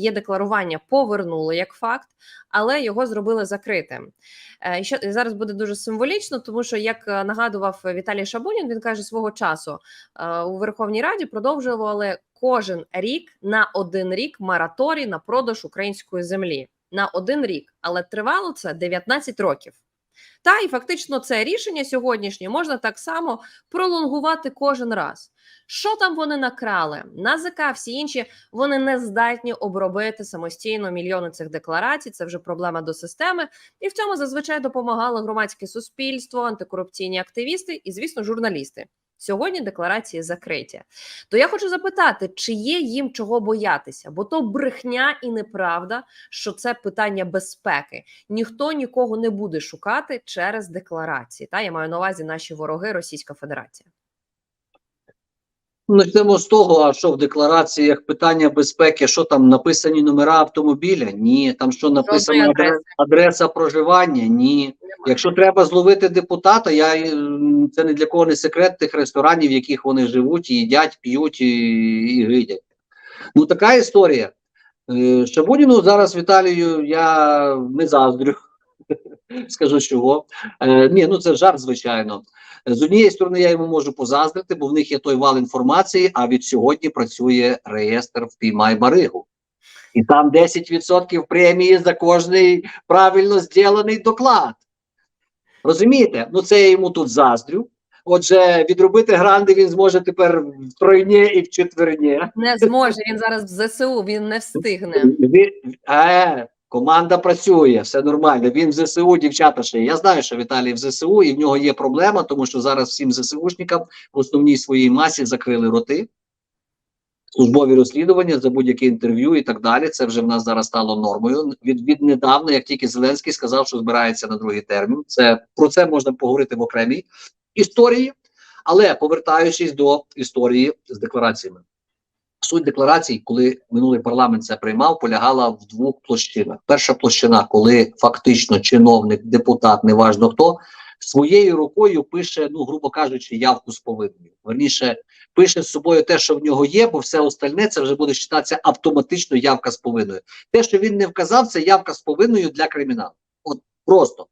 є декларування, повернули як факт, але його зробили закритим. Е, що зараз буде дуже символічно, тому що як е, нагадував Віталій Шабунін, він каже свого часу е, у Верховній Раді продовжували кожен рік на один рік мораторій на продаж української землі на один рік, але тривало це 19 років. Та і фактично це рішення сьогоднішнє можна так само пролонгувати кожен раз. Що там вони накрали? НАЗК, всі інші вони не здатні обробити самостійно мільйони цих декларацій. Це вже проблема до системи, і в цьому зазвичай допомагало громадське суспільство, антикорупційні активісти і, звісно, журналісти. Сьогодні декларації закриті. То я хочу запитати, чи є їм чого боятися? Бо то брехня і неправда, що це питання безпеки. Ніхто нікого не буде шукати через декларації. Та я маю на увазі наші вороги Російська Федерація. Почнемо з того, а що в деклараціях питання безпеки, що там написані номера автомобіля? Ні. Там що написано адреса, адреса проживання? Ні. Якщо треба зловити депутата, я це не для кого не секрет тих ресторанів, в яких вони живуть, їдять, п'ють і, і гидять. Ну така історія. Е, Шабуніну зараз Віталію я не заздрю. Скажу чого. Е, ні, ну це жарт, звичайно. З однієї сторони, я йому можу позаздрити, бо в них є той вал інформації, а від сьогодні працює реєстр впіймай баригу. І там 10% премії за кожний правильно зроблений доклад. Розумієте? Ну це я йому тут заздрю. Отже, відробити гранди він зможе тепер в тройні і в четверні. Не зможе він зараз в ЗСУ, він не встигне. Він, е, команда працює, все нормально. Він в ЗСУ, дівчата ще. Я знаю, що Віталій в ЗСУ, і в нього є проблема, тому що зараз всім ЗСУшникам в основній своїй масі закрили роти. Службові розслідування за будь-яке інтерв'ю і так далі. Це вже в нас зараз стало нормою. Від віднедавна, як тільки Зеленський сказав, що збирається на другий термін. Це про це можна поговорити в окремій історії. Але повертаючись до історії з деклараціями. Суть декларацій, коли минулий парламент це приймав, полягала в двох площинах. Перша площина, коли фактично чиновник, депутат, неважно хто, своєю рукою пише, ну грубо кажучи, явку з повинною. Верніше пише з собою те, що в нього є, бо все остальне це вже буде вважатися автоматично явка з повинною. Те, що він не вказав, це явка з повинною для криміналу. От просто.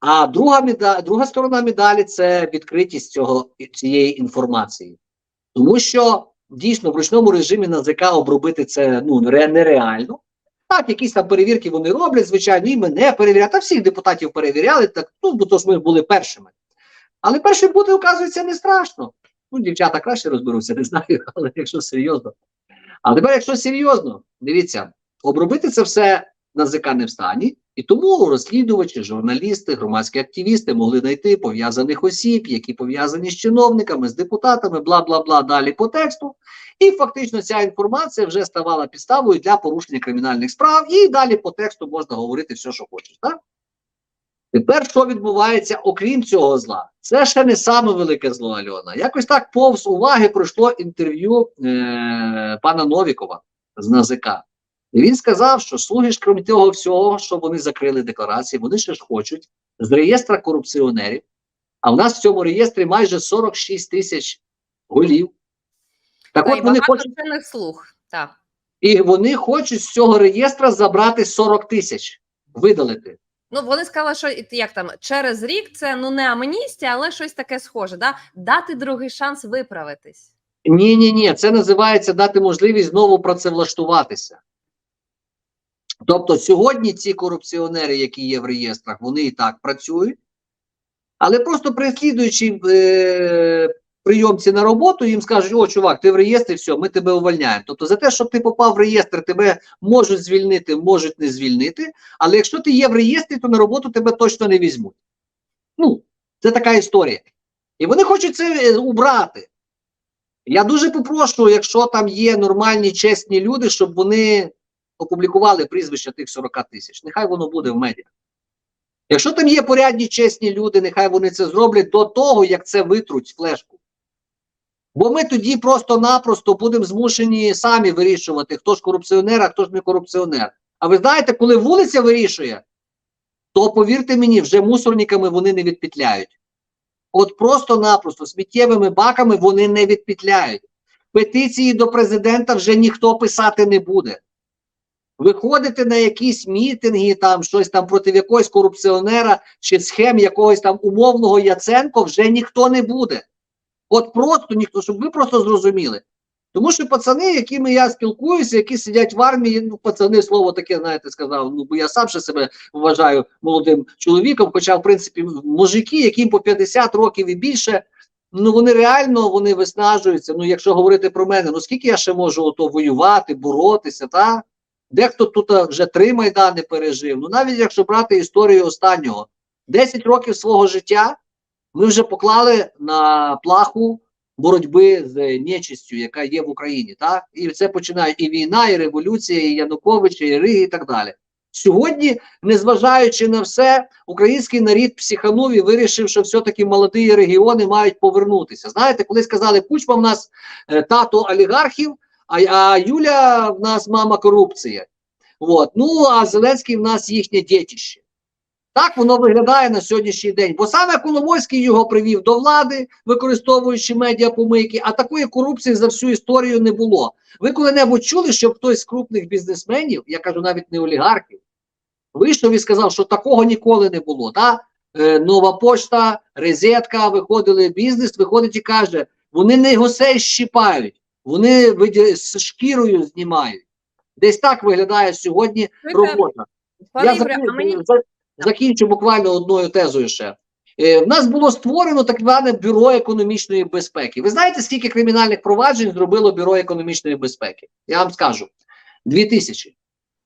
А друга медаль, друга сторона медалі це відкритість цього цієї інформації, тому що дійсно в ручному режимі НАЗК обробити це ну нереально. Так, якісь там перевірки вони роблять, звичайно, і мене перевіряють, та всіх депутатів перевіряли, так ну бо то ж ми були першими. Але першим бути, оказується, не страшно. Ну, дівчата краще розберуться, не знаю, але якщо серйозно. А тепер, якщо серйозно, дивіться, обробити це все НАЗК не в і тому розслідувачі, журналісти, громадські активісти могли знайти пов'язаних осіб, які пов'язані з чиновниками, з депутатами, бла бла бла далі по тексту. І фактично ця інформація вже ставала підставою для порушення кримінальних справ, і далі по тексту можна говорити все, що хочеш. Так? Тепер що відбувається, окрім цього зла? Це ще не саме велике зло Альона. Якось так повз уваги пройшло інтерв'ю е- пана Новікова з НАЗК. І він сказав, що слуги ж, крім того всього, що вони закрили декларації, вони ще ж хочуть з реєстра корупціонерів. А в нас в цьому реєстрі майже 46 тисяч голів. Так Та от вони хочуть, слуг. Так. і вони хочуть з цього реєстра забрати 40 тисяч, видалити. Ну, вони сказали, що як там через рік це ну не амністія, але щось таке схоже. Да? Дати другий шанс виправитись. Ні, ні, ні, це називається дати можливість знову працевлаштуватися. Тобто сьогодні ці корупціонери, які є в реєстрах, вони і так працюють, але просто переслідуючи е, прийомці на роботу, їм скажуть: о, чувак, ти в реєстрі, все, ми тебе увольняємо. Тобто, за те, що ти попав в реєстр, тебе можуть звільнити, можуть не звільнити. Але якщо ти є в реєстрі, то на роботу тебе точно не візьмуть. Ну, це така історія. І вони хочуть це е, убрати. Я дуже попрошу, якщо там є нормальні, чесні люди, щоб вони опублікували прізвища тих 40 тисяч. Нехай воно буде в медіа. Якщо там є порядні, чесні люди, нехай вони це зроблять до того, як це витруть флешку. Бо ми тоді просто-напросто будемо змушені самі вирішувати, хто ж корупціонер, а хто ж не корупціонер. А ви знаєте, коли вулиця вирішує, то повірте мені, вже мусорниками вони не відпетляють. От просто-напросто сміттєвими баками вони не відпетляють. Петиції до президента вже ніхто писати не буде. Виходити на якісь мітинги, там щось там проти якогось корупціонера чи схем якогось там умовного Яценко вже ніхто не буде. От просто ніхто, щоб ви просто зрозуміли. Тому що пацани, якими я спілкуюся, які сидять в армії, ну пацани слово таке, знаєте, сказав. Ну бо я сам ще себе вважаю молодим чоловіком. Хоча, в принципі, мужики, яким по 50 років і більше, ну вони реально вони виснажуються. Ну, якщо говорити про мене, ну скільки я ще можу ото воювати, боротися, та дехто тут вже три майдани пережив. Ну навіть якщо брати історію останнього, 10 років свого життя ми вже поклали на плаху боротьби з нечистю, яка є в Україні. Так? І це починає і війна, і революція, і Янукович, і Риги, і так далі. Сьогодні, незважаючи на все, український нарід психанув і вирішив, що все-таки молоді регіони мають повернутися. Знаєте, коли сказали, Кучма в нас е, тато олігархів, а, а Юля в нас мама корупції. От. Ну а Зеленський в нас їхнє дітище. Так воно виглядає на сьогоднішній день. Бо саме Коломойський його привів до влади, використовуючи медіапомийки, а такої корупції за всю історію не було. Ви коли-небудь чули, щоб хтось з крупних бізнесменів, я кажу навіть не олігархів, вийшов і сказав, що такого ніколи не було. Та? Е, нова почта, розетка, виходили бізнес, виходить і каже, вони не гусей щіпають, вони видя- з шкірою знімають. Десь так виглядає сьогодні робота. Пане Я Ігоре, закін- а мені закінчу буквально одною тезою ще. Е, в нас було створено так зване бюро економічної безпеки. Ви знаєте, скільки кримінальних проваджень зробило бюро економічної безпеки? Я вам скажу: дві тисячі.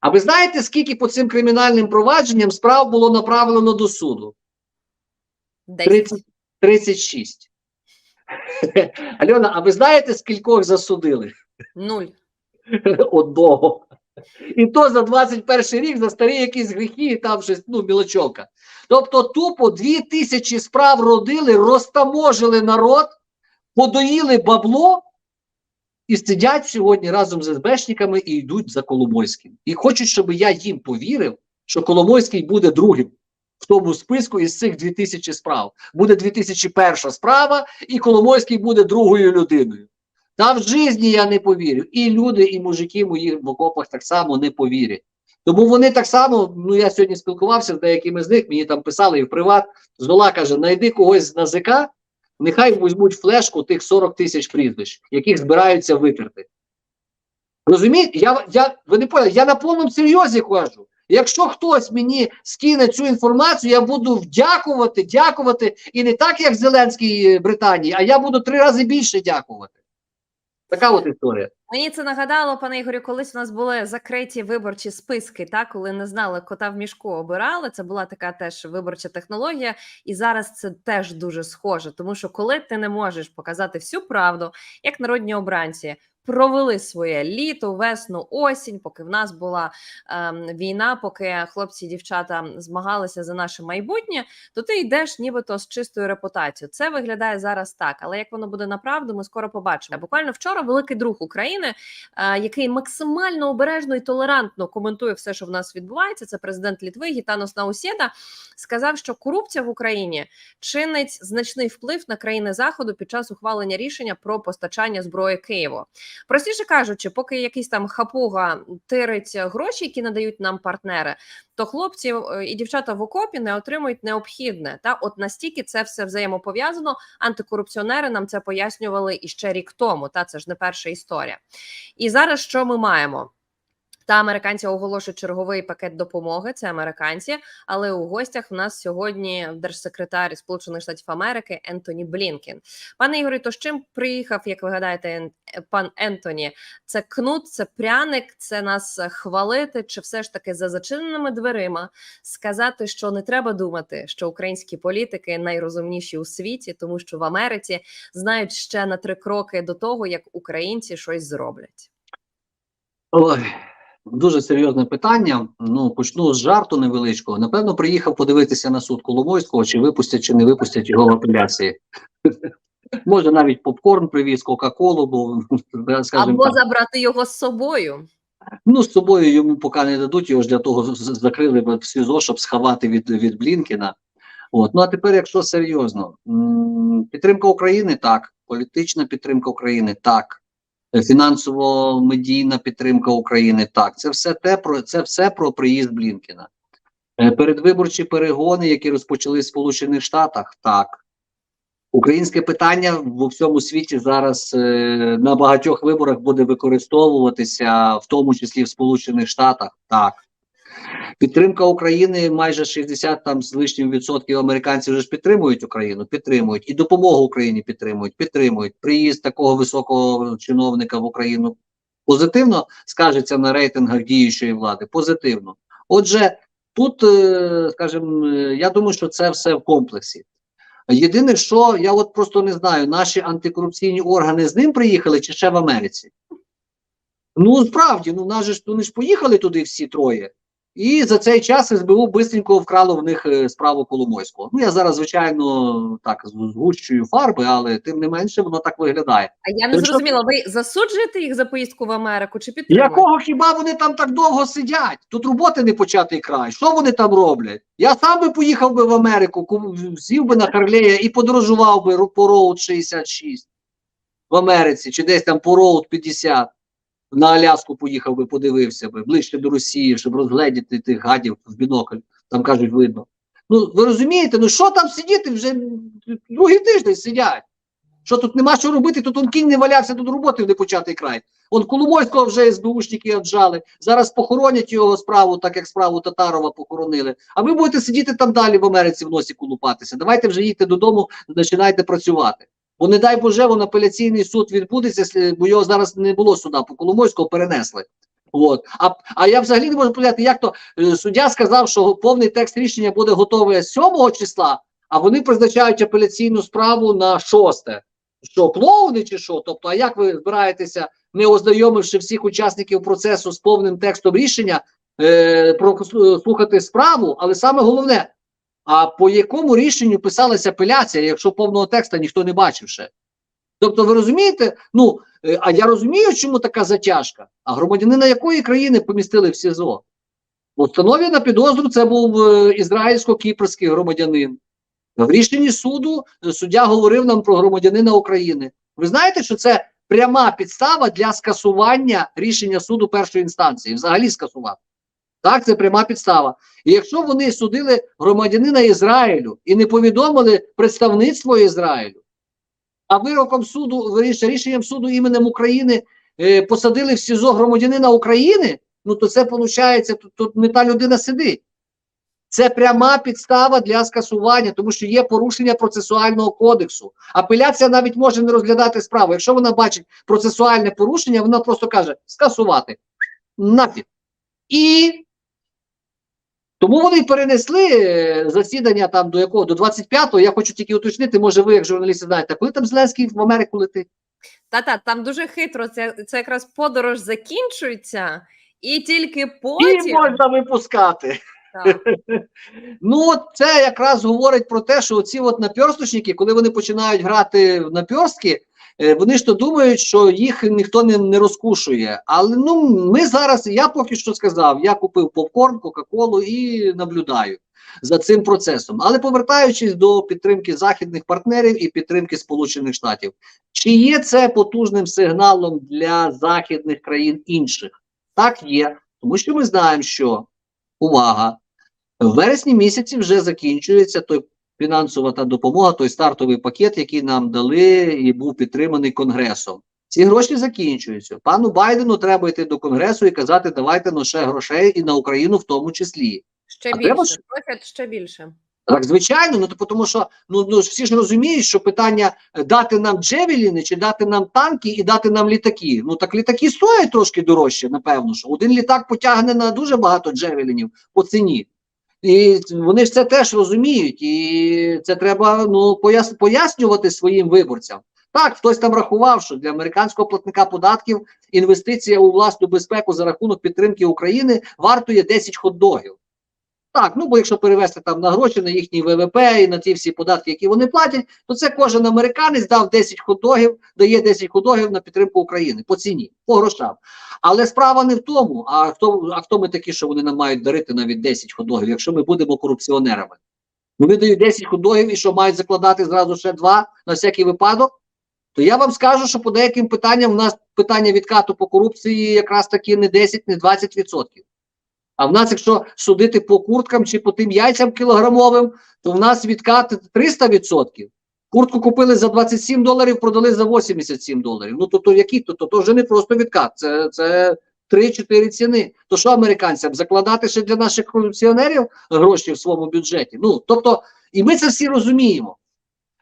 А ви знаєте, скільки по цим кримінальним провадженням справ було направлено до суду? 10. 30, 36. Альона, а ви знаєте, скількох засудили? Нуль. одного. І то за 21 рік за старі якісь гріхи, і там щось, ну, мілочовка. Тобто, тупо дві тисячі справ родили, розтаможили народ, подоїли бабло і сидять сьогодні разом з СБшниками і йдуть за Коломойським. І хочуть, щоб я їм повірив, що Коломойський буде другим в тому списку із цих 2000 справ. Буде 2001 справа, і Коломойський буде другою людиною. Та в житті я не повірю. І люди, і мужики моїх в окопах так само не повірять. Тому вони так само, ну я сьогодні спілкувався з деякими з них, мені там писали і в приват. Зола каже: знайди когось з НАЗК, нехай візьмуть флешку тих 40 тисяч прізвищ, яких збираються витерти. Розумієте, я, я, ви не поняли, я на повному серйозі кажу. Якщо хтось мені скине цю інформацію, я буду дякувати, дякувати, і не так, як Зеленський е, Британії, а я буду три рази більше дякувати. Така от історія. Мені це нагадало, пане Ігорю, колись у нас були закриті виборчі списки, так коли не знали, кота в мішку обирали. Це була така теж виборча технологія, і зараз це теж дуже схоже, тому що коли ти не можеш показати всю правду, як народні обранці. Провели своє літо, весну, осінь, поки в нас була ем, війна, поки хлопці і дівчата змагалися за наше майбутнє, то ти йдеш нібито з чистою репутацією. Це виглядає зараз так, але як воно буде направду, ми скоро побачимо. Буквально вчора великий друг України, е, який максимально обережно і толерантно коментує все, що в нас відбувається. Це президент Літви Гітанос Наусєда, сказав, що корупція в Україні чинить значний вплив на країни заходу під час ухвалення рішення про постачання зброї Києву. Простіше кажучи, поки якийсь там хапуга тирить гроші, які надають нам партнери, то хлопці е, і дівчата в окопі не отримують необхідне. Та от настільки це все взаємопов'язано. Антикорупціонери нам це пояснювали іще рік тому. Та це ж не перша історія. І зараз що ми маємо? Та американці оголошують черговий пакет допомоги. Це американці, але у гостях в нас сьогодні держсекретар Сполучених Штатів Америки Ентоні Блінкен. Пане Ігорі, то з чим приїхав, як ви гадаєте, пан Ентоні? Це кнут, це пряник, це нас хвалити, чи все ж таки за зачиненими дверима сказати, що не треба думати, що українські політики найрозумніші у світі, тому що в Америці знають ще на три кроки до того, як українці щось зроблять. Ой, дуже серйозне питання. Ну, почну з жарту невеличкого. Напевно, приїхав подивитися на суд Коломойського, чи випустять, чи не випустять його в апеляції. Може, навіть попкорн привіз, Кока-Колу, бо скажімо Або так. забрати його з собою. Ну, з собою йому поки не дадуть, його ж для того закрили в СІЗО, щоб сховати від, від Блінкіна. От. Ну а тепер, якщо серйозно, підтримка України так, політична підтримка України так. Е, фінансово-медійна підтримка України. Так, це все те про це все про приїзд Блінкена. Е, Передвиборчі перегони, які розпочались в Сполучених Штатах, так. Українське питання в всьому світі зараз е, на багатьох виборах буде використовуватися, в тому числі в Сполучених Штатах. Так. Підтримка України майже 60 там з лишнім відсотків американців вже ж підтримують Україну, підтримують і допомогу Україні підтримують, підтримують. Приїзд такого високого чиновника в Україну позитивно скажеться на рейтингах діючої влади. Позитивно. Отже, тут, е, скажімо, е, я думаю, що це все в комплексі. Єдине, що я от просто не знаю, наші антикорупційні органи з ним приїхали чи ще в Америці? Ну, справді, ну, нас ж вони ж поїхали туди всі троє. І за цей час СБУ бистренько вкрало в них е, справу Коломойського. Ну, я зараз, звичайно, так згущую фарби, але тим не менше воно так виглядає. А я не зрозуміла, ви засуджуєте їх за поїздку в Америку чи підтримуєте? Якого хіба вони там так довго сидять? Тут роботи не початий край. Що вони там роблять? Я сам би поїхав би в Америку, ку- сів би на Харлея і подорожував би по Роуд 66 в Америці, чи десь там по Роуд 50. На Аляску поїхав би, подивився би, ближче до Росії, щоб розгледіти тих гадів в бінокль. Там кажуть, видно. Ну, ви розумієте, ну що там сидіти? Вже другий тиждень сидять. Що тут нема що робити, тут он кінь не валявся, тут роботи не початий край. Он Коломойського вже СБУшники отжали. Зараз похоронять його справу, так як справу Татарова похоронили. А ви будете сидіти там далі в Америці в носі колупатися. Давайте вже їдьте додому, починайте працювати. Бо не дай Боже, вон апеляційний суд відбудеться, бо його зараз не було суда, по Коломойського перенесли. От. А, а я взагалі не можу поняти, як то е, суддя сказав, що повний текст рішення буде готовий 7 числа, а вони призначають апеляційну справу на 6 що клоуни чи що? Тобто, а як ви збираєтеся, не ознайомивши всіх учасників процесу з повним текстом рішення, е, прослухати справу, але саме головне, а по якому рішенню писалася апеляція, якщо повного текста ніхто не бачив ще? Тобто, ви розумієте? Ну, е, а я розумію, чому така затяжка. А громадянина якої країни помістили в СІЗО? Установі на підозру це був е, ізраїльсько-кіпрський громадянин. В рішенні суду е, суддя говорив нам про громадянина України. Ви знаєте, що це пряма підстава для скасування рішення суду першої інстанції, взагалі скасувати. Так, це пряма підстава. І якщо вони судили громадянина Ізраїлю і не повідомили представництво Ізраїлю, а вироком суду, рішенням суду іменем України е, посадили в СІЗО громадянина України, ну то це виходить, тут, тут не та людина сидить. Це пряма підстава для скасування, тому що є порушення процесуального кодексу. Апеляція навіть може не розглядати справу. Якщо вона бачить процесуальне порушення, вона просто каже скасувати. Нафіг. І тому вони перенесли е, засідання там до якого? До 25-го. Я хочу тільки уточнити, може ви, як журналісти, знаєте, коли там Зеленський в Америку летить? Та-та, там дуже хитро. Це, це якраз подорож закінчується, і тільки І можна випускати. Так. Ну, це якраз говорить про те, що ці от наперсточники, коли вони починають грати в наперстки, вони ж то думають, що їх ніхто не, не розкушує. Але ну ми зараз, я поки що сказав, я купив попкорн, Кока-Колу і наблюдаю за цим процесом. Але повертаючись до підтримки західних партнерів і підтримки Сполучених Штатів, чи є це потужним сигналом для західних країн інших? Так є, тому що ми знаємо, що увага. В вересні місяці вже закінчується той фінансова та допомога, той стартовий пакет, який нам дали і був підтриманий Конгресом. Ці гроші закінчуються. Пану Байдену треба йти до Конгресу і казати, давайте ну ще грошей і на Україну в тому числі. Ще А більше. Просять ще більше. Так, звичайно, ну то тому що ну, ну всі ж розуміють, що питання е, дати нам джевеліни, чи дати нам танки і дати нам літаки. Ну так літаки стоять трошки дорожче, напевно, що один літак потягне на дуже багато джевелінів по ціні. І вони ж це теж розуміють, і це треба ну пояс, пояснювати своїм виборцям. Так, хтось там рахував, що для американського платника податків інвестиція у власну безпеку за рахунок підтримки України вартує 10 хот-догів. Так, ну бо якщо перевести там на гроші, на їхній ВВП і на ті всі податки, які вони платять, то це кожен американець дав 10 ходогів, дає 10 ходогів на підтримку України по ціні, по грошам. Але справа не в тому, а хто, а хто ми такі, що вони нам мають дарити навіть 10 ходогів, якщо ми будемо корупціонерами. Вони дають 10 ходогів і що мають закладати зразу ще два на всякий випадок. То я вам скажу, що по деяким питанням в нас питання відкату по корупції якраз таки не 10, не 20%. А в нас, якщо судити по курткам чи по тим яйцям кілограмовим, то в нас відкат 300%. Куртку купили за 27 доларів, продали за 87 доларів. Ну то, то які? То, то, то вже не просто відкат, це, це 3-4 ціни. То що американцям закладати ще для наших корупціонерів гроші в своєму бюджеті? Ну тобто, і ми це всі розуміємо.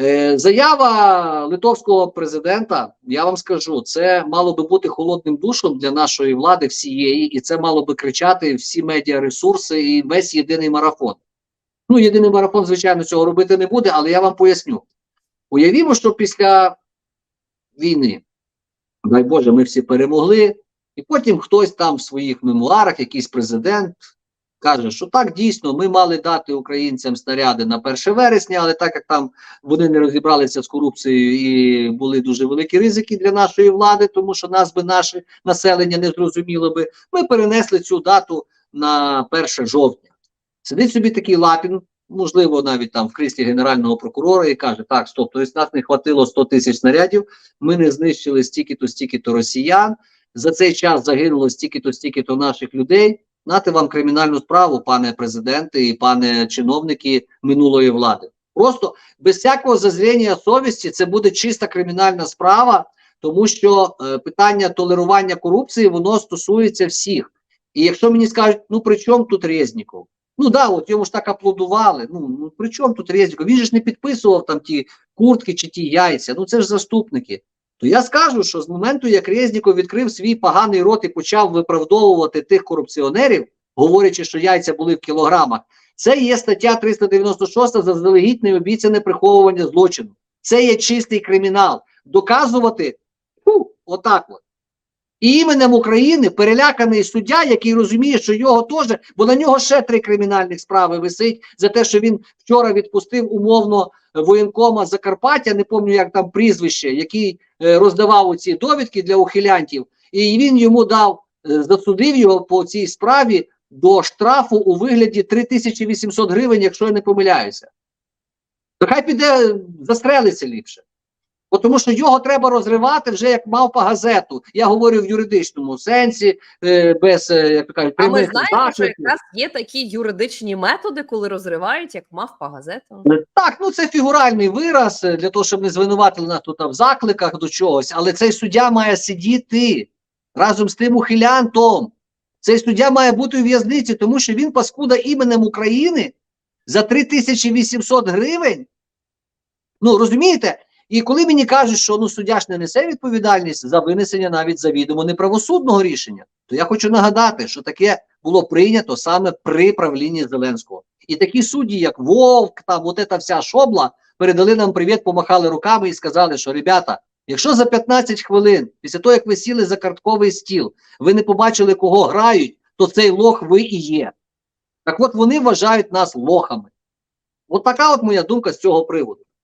Е, заява литовського президента, я вам скажу, це мало би бути холодним душом для нашої влади всієї, і це мало би кричати всі медіаресурси і весь єдиний марафон. Ну, єдиний марафон, звичайно, цього робити не буде, але я вам поясню. Уявімо, що після війни, дай Боже, ми всі перемогли, і потім хтось там в своїх мемуарах, якийсь президент, каже, що так дійсно ми мали дати українцям снаряди на 1 вересня, але так як там вони не розібралися з корупцією і були дуже великі ризики для нашої влади, тому що нас би наше населення не зрозуміло би, ми перенесли цю дату на 1 жовтня. Сидить собі такий Лапін, можливо, навіть там в кріслі генерального прокурора, і каже: так, стоп, тобто нас не хватило 100 тисяч снарядів, ми не знищили стільки-то, стільки-то росіян. За цей час загинуло стільки-то, стільки-то наших людей. Нати вам кримінальну справу, пане президенте і пане чиновники минулої влади. Просто без всякого зазріння совісті це буде чиста кримінальна справа, тому що е, питання толерування корупції воно стосується всіх. І якщо мені скажуть, ну при чому тут Резніков? Ну да, от йому ж так аплодували. Ну, ну при чому тут Резніков? Він же ж не підписував там ті куртки чи ті яйця. Ну це ж заступники. То я скажу, що з моменту, як Резніков відкрив свій поганий рот і почав виправдовувати тих корупціонерів, говорячи, що яйця були в кілограмах, це є стаття 396 заздалегідь необіцяне приховування злочину. Це є чистий кримінал. Доказувати фу, отак от. І іменем України переляканий суддя, який розуміє, що його теж, бо на нього ще три кримінальних справи висить за те, що він вчора відпустив умовно воєнкома Закарпаття, не пам'ятаю, як там прізвище, який е, роздавав ці довідки для ухилянтів, і він йому дав, е, засудив його по цій справі до штрафу у вигляді 3800 гривень, якщо я не помиляюся. То хай піде застрелиться ліпше. Тому що його треба розривати вже як мавпа газету. Я говорю в юридичному сенсі, е, без е, як кажуть, прямих знаємо, що якраз є такі юридичні методи, коли розривають, як мавпа газету. Е, Так, ну це фігуральний вираз для того, щоб не звинуватили нас тут в закликах до чогось, але цей суддя має сидіти разом з тим ухилянтом. Цей суддя має бути у в'язниці, тому що він паскуда іменем України за 3800 гривень. Ну розумієте? І коли мені кажуть, що ну суддя ж не несе відповідальність за винесення навіть завідомо неправосудного рішення, то я хочу нагадати, що таке було прийнято саме при правлінні Зеленського. І такі судді, як Вовк, там от ета вся шобла, передали нам привіт, помахали руками і сказали, що ребята, якщо за 15 хвилин, після того, як ви сіли за картковий стіл, ви не побачили, кого грають, то цей лох ви і є. Так от вони вважають нас лохами. От така от моя думка з цього приводу.